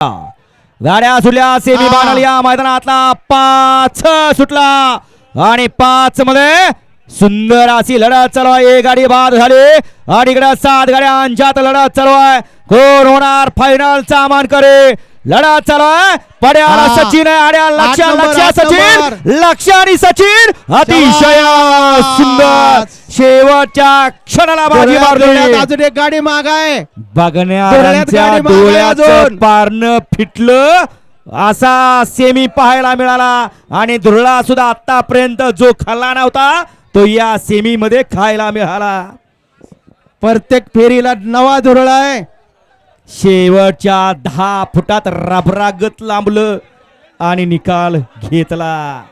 गाड्या सुटल्या semi. Final या मैदानातला पाच सुटला. आणि पाच मध्ये सुंदर अशी लढत चालू आहे. एक गाडी बाद झाली. आणि इकडे सात गाड्यांच्यात लढत चालू आहे. कोण होणार? फायनलचा मानकरी. लढत चालू आहे. पड्याला. सचिन आहे आठ लक्ष लक्ष सचिन. लक्ष आणि सचिन. अतिशय. सुंदर. शेवटच्या क्षणाला बाजी मारली. अजून एक गाडी माग आहे. बघण्याच्या डोळ्याचं. पारणं फिटलं. असा सेमी पाहायला मिळाला. आणि धुरळा सुद्धा आतापर्यंत जो खाल्ला नव्हता तो या सेमी मध्ये खायला मिळाला. प्रत्येक फेरीला नवा धुरळ आहे. शेवटच्या दहा फुटात रबरागत लांबलं आणि निकाल घेतला.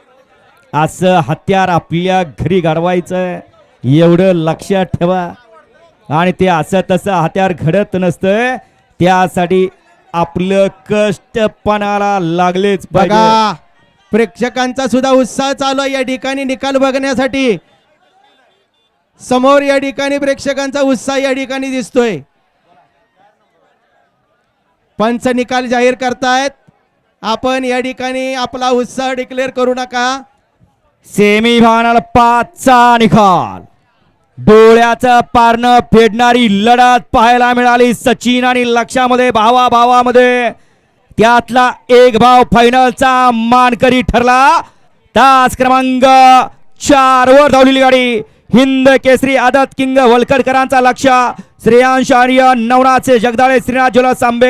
असं हत्यार आपल्या घरी गाडवायचं एवढं लक्षात ठेवा. आणि ते असं तसं हत्यार घडत नसतं त्यासाठी आपलं कष्टपणाला लागलेच बघा प्रेक्षकांचा सुद्धा उत्साह चालू आहे या ठिकाणी निकाल बघण्यासाठी. समोर या ठिकाणी प्रेक्षकांचा उत्साह या ठिकाणी दिसतोय. पंच निकाल जाहीर करतायत. आपण या ठिकाणी आपला उत्साह डिक्लेअर करू नका. सेमी फायनल पाचचा निकाल. डोळ्याचं पारणं फेडणारी लढत पाहायला मिळाली सचिन आणि लक्षामध्ये भावा भावामध्ये त्यातला एक भाव फायनलचा मानकरी ठरला. तास क्रमांक चार वर धावलेली गाडी. हिंद केसरी आदत किंग वलकडकरांचा लक्ष श्रेयांश आर्य नवनाथ जगदाळे श्रीनाथ ज्वलस आंबे